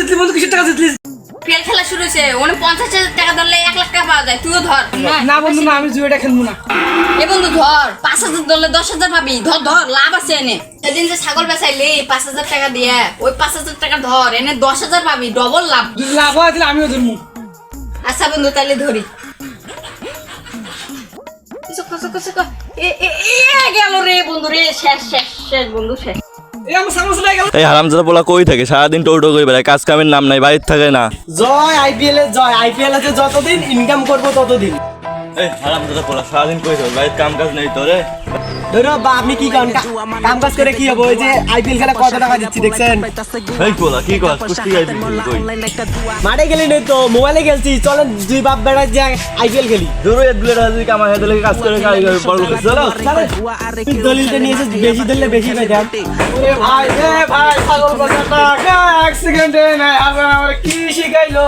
জিতলি বন্ধু কিসের টাকা জিতলি? ফেল খেলা শুরু হয়েছে ওখানে পঞ্চাশ হাজার টাকা ধরলে এক লাখ টাকা পাওয়া যায় তুইও ধর। না বন্ধু না আমি জুয়েটা খেলব না। এ বন্ধু ধর পাঁচ হাজার ধরলে দশ হাজার পাবি ধর ধর লাভ আছে এনে। সেদিন যে ছাগল বেচাইলি পাঁচ হাজার টাকা দিয়ে ওই পাঁচ হাজার টাকা ধর এনে দশ হাজার পাবি ডবল লাভ। লাভ হয় আমিও ধরবো। আচ্ছা বন্ধু তাহলে ধরি। এ গেল রে বন্ধু রে শেষ শেষ শেষ বন্ধু শেষ। এই হারামজাদা পোলা কই থাকে? সারাদিন টোটো করে বেড়ায় কাজ কামের নাম নাই থাকে না। জয় আইপিএল এর জয় আইপিএল আছে যতদিন ইনকাম করব ততদিন। এই হারামজাদা পোলা সারাদিন কই থাকে বাড়িতে কাম কাজ নেই তোরে। ধরো বা আপনি কি করেন? কাম কাজ করে কি হবে? ওই যে আইপিএল খেলা কত টাকা দিচ্ছি দেখছেন? এই পোলা কি কর? কুস্তি গাইবি কই মাঠে গেলি নেই তো মোবাইলে খেলছি চলেন দুই বাপ বেড়া যাই আইপিএল খেলি। দূরে এক দুলে রাজি কামাই হেদে লেগে কাজ করে কাজ করে বড় লোক চলো। দলিলটা নিয়েছিস বেশি ধরলে বেশি এ ভাই ভাই এক সেকেন্ডে আমার কি শিখাইলো?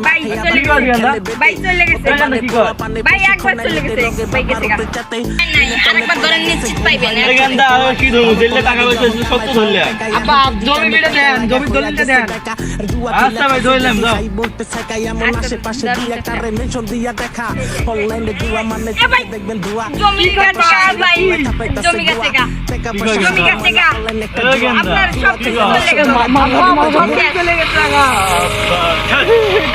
ভাই কিছে। ভাই, একবার চলে গেছে, ভাই গেছে কি ধরবো দিল্লে টাকা পয়সা সত্য ধরলে আব্বা জমি বেড়ে দেন জমি দলিলটা দেন আচ্ছা ভাই ধরলাম যাও এ ভাই, জমি গেছে গা, ভাই, জমি গেছে গা। জমি গেছে গা। আপনার সব কিছু চলে গেল। সব শেষ। আব্বা